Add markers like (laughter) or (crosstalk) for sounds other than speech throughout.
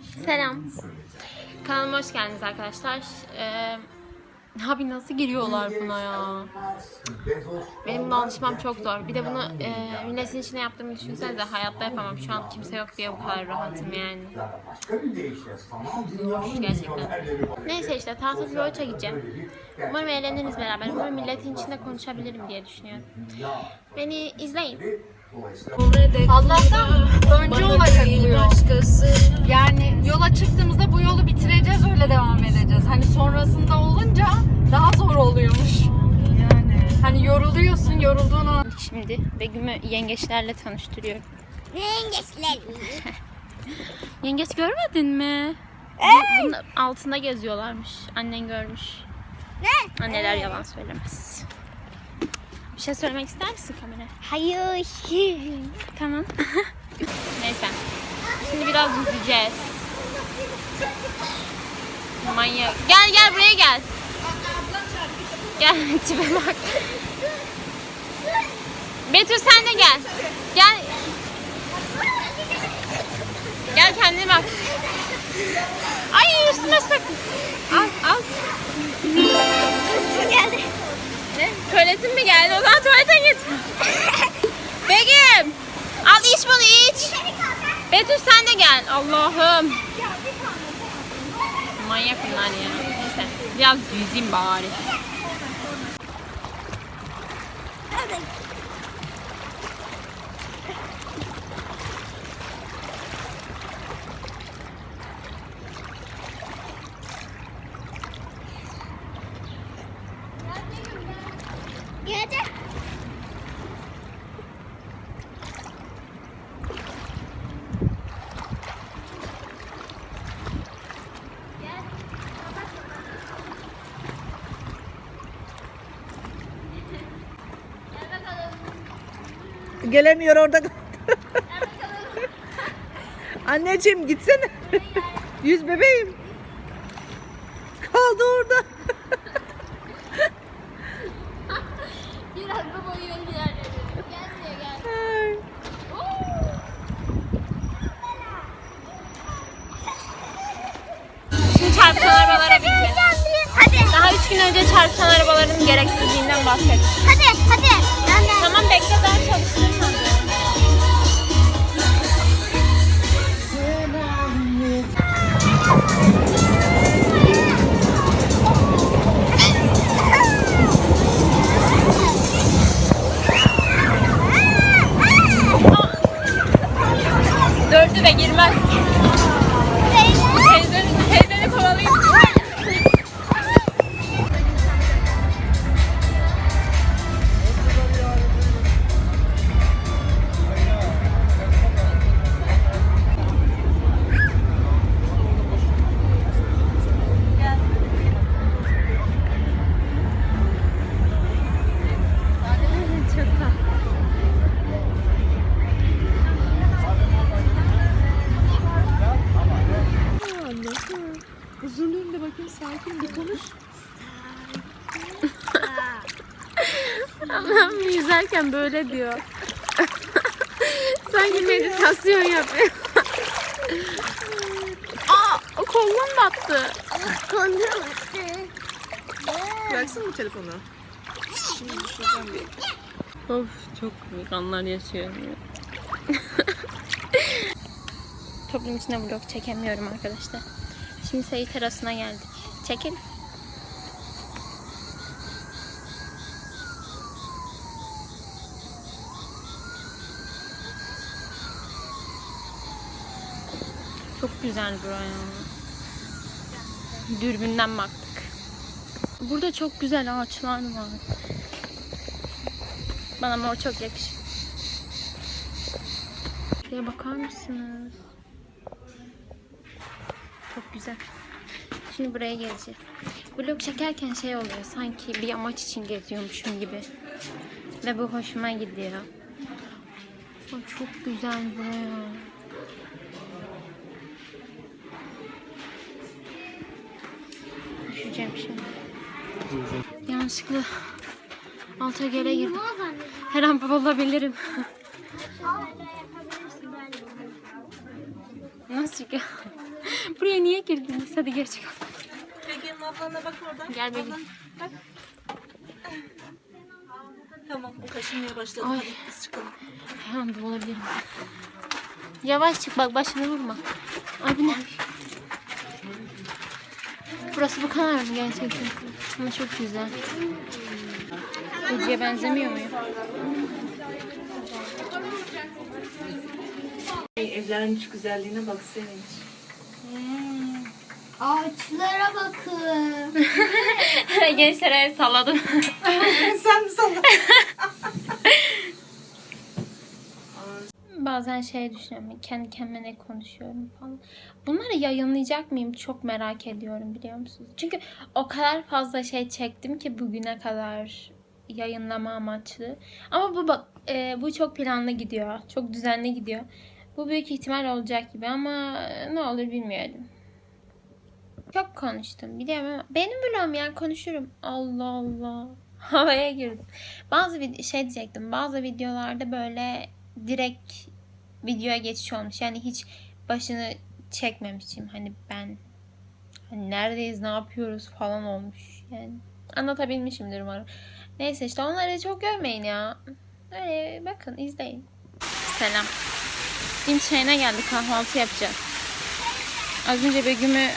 Selam. Kanalıma hoş geldiniz arkadaşlar. Ee, abi nasıl giriyorlar buna ya? Benim buna alışmam çok zor. Bir de bunu e, milletin içine yaptığımı düşünsenize hayatta yapamam. Şu an kimse yok diye bu kadar rahatım yani. Zor gerçekten. Neyse işte tatil Boğaç'a gideceğim. Umarım eğleniriz beraber. Umarım milletin içinde konuşabilirim diye düşünüyorum. Beni izleyin. Allah'tan önce olacak bu yol. Yani yola çıktığımızda bu yolu bitireceğiz öyle devam edeceğiz. Hani sonrasında olunca daha zor oluyormuş. Yani. Hani yoruluyorsun yorulduğun an. Şimdi Begüm'ü yengeçlerle tanıştırıyorum. Yengeçler. (laughs) Yengeç görmedin mi? Bu, bunun altında geziyorlarmış. Annen görmüş. Ne? Anneler yalan söylemez. Bir şey söylemek ister misin kameraya? Hayır. (laughs) Tamam. (laughs) Neyse. Şimdi biraz yüzeceğiz. Manyak. Gel gel buraya gel. Gel (laughs) tipe bak. Betül sen de gel. Gel. Gel kendine bak. Ay üstüme sık. Al al. Tuvaletin mi geldi? O zaman tuvalete git. (laughs) Begüm. Al iç bunu iç. Betül sen de gel. Allah'ım. Manyak bunlar ya. Neyse. Biraz yüzeyim bari. Gelemiyor orada. Anneciğim gitsene. Yüz bebeğim. Kaldı orada. Biraz bu boyu ilerleyelim. Gel buraya gel. Ay. Şimdi çarpıtan arabalara bineceğiz. Hadi. Daha üç gün önce çarpıtan arabaların gereksizliğinden bahsettim. Hadi. Hadi. Ben de. Tamam bekle daha çalıştırmadım. Yüzerken böyle diyor. (laughs) Sanki meditasyon yapıyor. (laughs) Aa, o kolum battı. Kondum. Bıraksın mı telefonu? Of çok büyük anlar yaşıyorum. ya. Toplum içinde vlog çekemiyorum arkadaşlar. Şimdi sayı terasına geldik. Çekin. Çok güzel buraya. Dürbünden baktık. Burada çok güzel ağaçlar var. Bana mor çok yakışır. Şuraya bakar mısınız? Çok güzel. Şimdi buraya geleceğiz. Vlog çekerken şey oluyor. Sanki bir amaç için geziyormuşum gibi. Ve bu hoşuma gidiyor. Aa, çok güzel buraya. Yanlışlıkla alta gele girdim. Her an olabilirim. Nasıl ki? buraya niye girdiniz? Hadi geç. Peki ablana bak oradan. Gel bak. Tamam o kaşınmaya başladı. Ay. Hadi biz çıkalım. Hemen bu olabilirim. Yavaş çık bak başını vurma. Ay bu ne? Burası bu kadar mı gerçekten? Ama çok güzel. Geceye benzemiyor muyum? Evlerin şu güzelliğine bak Sevinç. Ağaçlara bakın. (laughs) Gençlere salladım. (laughs) Sen mi salladın? (laughs) Bazen şey düşünüyorum. Kendi kendime ne konuşuyorum falan. Bunları yayınlayacak mıyım? Çok merak ediyorum biliyor musunuz? Çünkü o kadar fazla şey çektim ki bugüne kadar yayınlama amaçlı. Ama bu bak e, bu çok planlı gidiyor. Çok düzenli gidiyor. Bu büyük ihtimal olacak gibi ama ne olur bilmiyorum. Çok konuştum biliyorum ama benim vlogum yani konuşurum. Allah Allah. (laughs) Havaya girdim. Bazı şey diyecektim. Bazı videolarda böyle direkt videoya geçiş olmuş. Yani hiç başını çekmemişim. Hani ben hani neredeyiz, ne yapıyoruz falan olmuş. Yani anlatabilmişimdir umarım. Neyse işte onları çok görmeyin ya. Öyle bakın izleyin. Selam. Dim çayına geldik kahvaltı yapacağız. Az önce Begüm'ü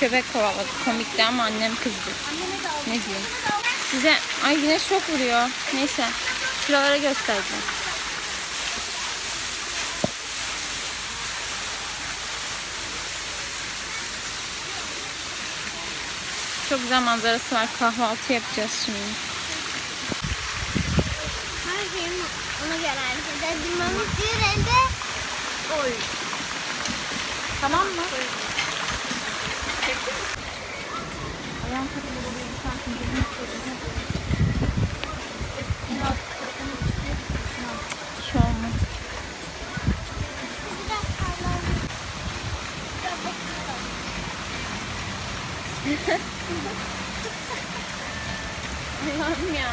köpek kovaladı. Komikti ama annem kızdı. Ne diyeyim? Size ay güneş çok vuruyor. Neyse. Şuralara göstereceğim. Çok güzel manzarası var. Kahvaltı yapacağız şimdi. Her şeyim ona göre hareket edilmemiz bir elde. Oy. Tamam mı? Ayağım takılı oluyor. Sakin Şu Allah'ım ya.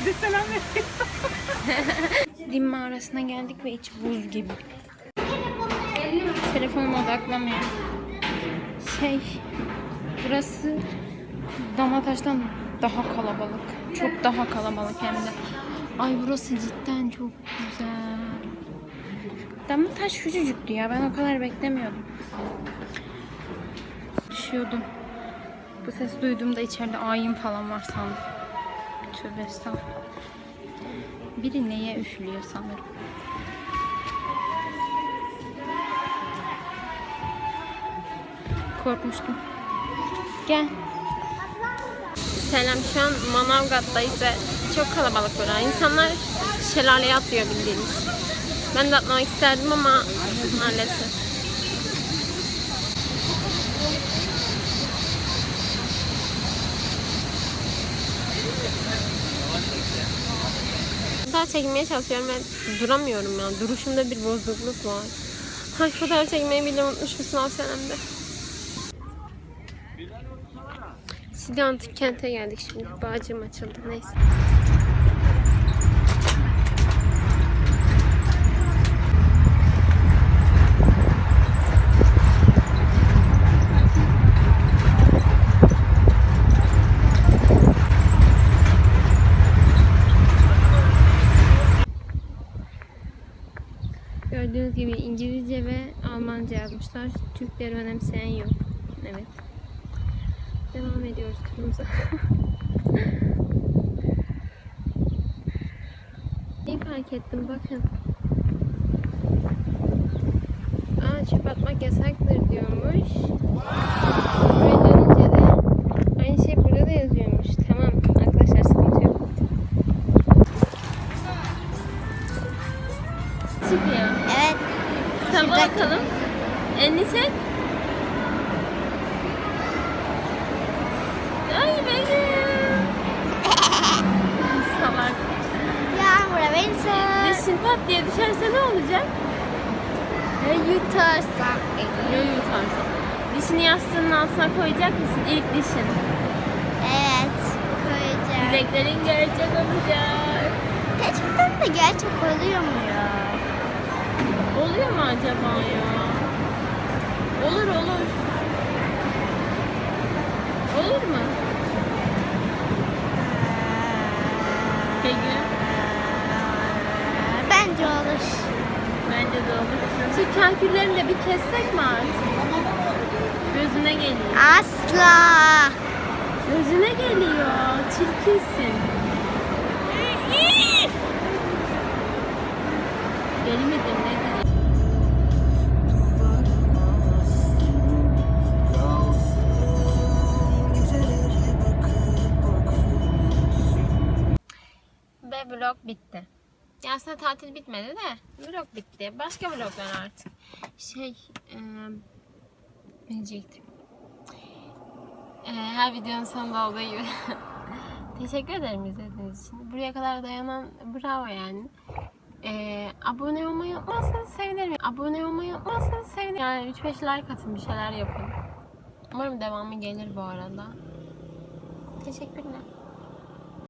Bir de selam. Dim mağarasına geldik ve içi buz gibi. Telefonum odaklamıyor. Şey, burası Damlataş'tan daha kalabalık. Çok daha kalabalık hem de. Ay burası cidden çok güzel. Damlataş küçücüktü ya. Ben o kadar beklemiyordum. Düşüyordum. Bu sesi duyduğumda içeride ayin falan var sandım. Tövbe. Biri neye üflüyor sanırım. Korkmuştum. Gel. Selam şu an Manavgat'tayız ve çok kalabalık burada. İnsanlar şelaleye atlıyor bildiğiniz. Ben de atlamak isterdim ama maalesef. Daha çekmeye çalışıyorum ve duramıyorum ya. Duruşumda bir bozukluk var. Ay fotoğraf çekmeyi bile unutmuşum sınav senemde. Sidi Antik Kent'e geldik şimdi. Bağcığım açıldı. Neyse. Gördüğünüz gibi İngilizce ve Almanca yazmışlar. Türkleri önemseyen yok. Evet. Devam ediyoruz turumuza. (laughs) İyi fark ettim bakın. Aa çöp atmak yasaktır diyormuş. Buraya dönünce de aynı şey burada da yazıyormuş. Tamam arkadaşlar sıkıntı yok. Çıkıyor. Evet. Salla bakalım. Elini çek. Ay benim. Salak. Yağmur'a beni sor. Dişin pat diye düşerse ne olacak? Ve yutarsan. Yo yutarsın. Dişini yastığının altına koyacak mısın? İlk dişin. Evet. Koyacağım. Dileklerin gerçek olacak. Gerçekten da gerçek oluyor mu ya? Oluyor mu acaba ya? Olur olur. Olur mu? Peki. Bence olur. Bence de olur. Şu kalküllerini de bir kessek mi artık? Gözüne geliyor. Asla. Gözüne geliyor. Çirkinsin. Aslında tatil bitmedi de vlog bitti. Başka vloglar artık. Şey, eee ne diyecektim? Eee, her videonun sonunda olduğu gibi. (laughs) Teşekkür ederim izlediğiniz için. Buraya kadar dayanan bravo yani. Eee, abone olmayı unutmazsanız sevinirim. Abone olmayı unutmazsanız sevinirim. Yani 3-5 like atın bir şeyler yapın. Umarım devamı gelir bu arada. Teşekkürler.